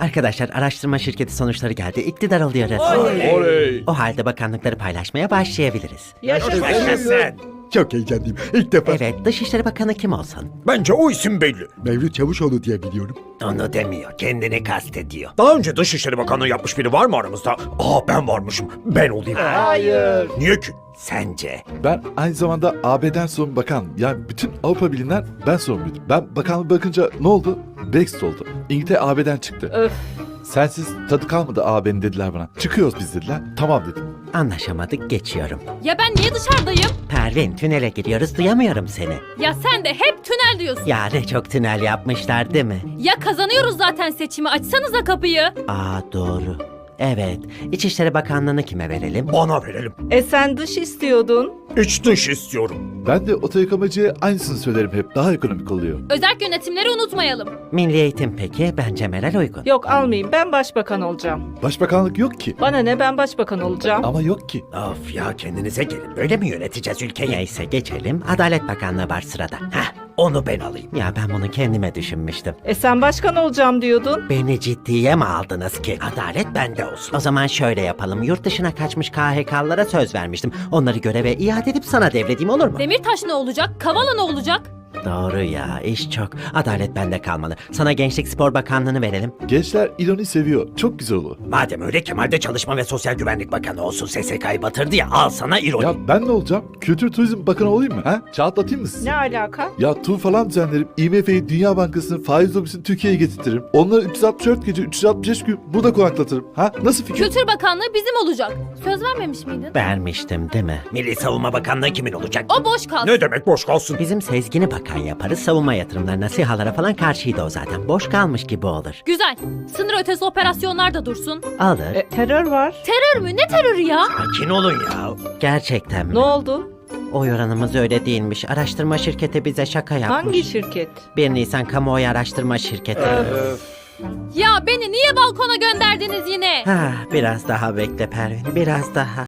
Arkadaşlar araştırma şirketi sonuçları geldi. İktidar alıyoruz. Oley. O halde bakanlıkları paylaşmaya başlayabiliriz. Çok heyecanlıyım. İlk defa Evet, Dışişleri Bakanı kim olsun? Bence o isim belli. Mevlüt Çavuşoğlu diye biliyorum. Onu demiyor, kendini kastediyor. Daha önce Dışişleri Bakanlığı yapmış biri var mı aramızda? Aa ben varmışım. Ben olayım. Hayır. Niye ki? Sence? Ben aynı zamanda AB'den sorumlu bakan. Yani bütün Avrupa Birliği'nden ben sorumluydum. Ben bakanlığa bakınca ne oldu? Brexit oldu. İngiltere AB'den çıktı. Öf. Sensiz tadı kalmadı AB'nin dediler bana. Çıkıyoruz biz dediler. Tamam dedim. Anlaşamadık, geçiyorum. Ya ben niye dışarıdayım? Pervin, tünele giriyoruz, duyamıyorum seni. Ya sen de hep tünel diyorsun. Ya ne çok tünel yapmışlar değil mi? Ya kazanıyoruz zaten seçimi. Açsanıza kapıyı. Aa doğru. Evet, İçişleri Bakanlığı'nı kime verelim? Bana verelim. E sen dış istiyordun. İç dış istiyorum. Ben de oto yıkamacıya aynısını söylerim hep. Daha ekonomik oluyor. Özerk yönetimleri unutmayalım. Milli Eğitim peki? Bence Meral uygun. Yok almayayım ben başbakan olacağım. Başbakanlık yok ki. Bana ne ben başbakan olacağım. Ama yok ki. Of ya kendinize gelin. Böyle mi yöneteceğiz ülkeyi? Neyse geçelim. Adalet Bakanlığı var sırada. Heh, onu ben alayım. Ya ben bunu kendime düşünmüştüm. E sen başkan olacağım diyordun. Beni ciddiye mi aldınız ki? Adalet bende olsun. O zaman şöyle yapalım. Yurt dışına kaçmış KHK'lara söz vermiştim. Onları göreve iade edip sana devredeyim olur mu? Demirtaş ne olacak? Kavala ne olacak? Doğru ya iş çok. Adalet bende kalmalı. Sana Gençlik Spor Bakanlığı'nı verelim. Gençler ironi seviyor. Çok güzel olur. Madem öyle Kemal de Çalışma ve Sosyal Güvenlik Bakanı olsun. SSK'yı batırdı ya al sana ironi. Ya ben ne olacağım? Kültür Turizm Bakanı olayım mı? Ha? Çağatlatayım mı sizi? Ne alaka? Ya tur falan düzenlerim. IMF'yi, Dünya Bankası'nı, faiz lobisini Türkiye'ye getirtirim. Onları 364 gece, 365 gün burada konaklatırım. Ha? Nasıl fikir? Kültür Bakanlığı bizim olacak. Söz vermemiş miydin? Vermiştim değil mi? Milli Savunma Bakanlığı kimin olacak? O boş kalsın. Ne demek boş kalsın? Bizim Sezgin'i bakan yaparız. Savunma yatırımlarına, SİHA'lara falan karşıydı o zaten. Boş kalmış gibi olur. Güzel. Sınır ötesi operasyonlar da dursun. Alır. E, terör var. Terör mü? Ne terörü ya? Sakin olun ya. Gerçekten mi? Ne oldu? Oy oranımız öyle değilmiş. Araştırma şirketi bize şaka yapmış. Hangi şirket? 1 Nisan Kamuoyu Araştırma Şirketi. Ya beni niye balkona gönderdiniz yine? Ha, biraz daha bekle Pervin, biraz daha.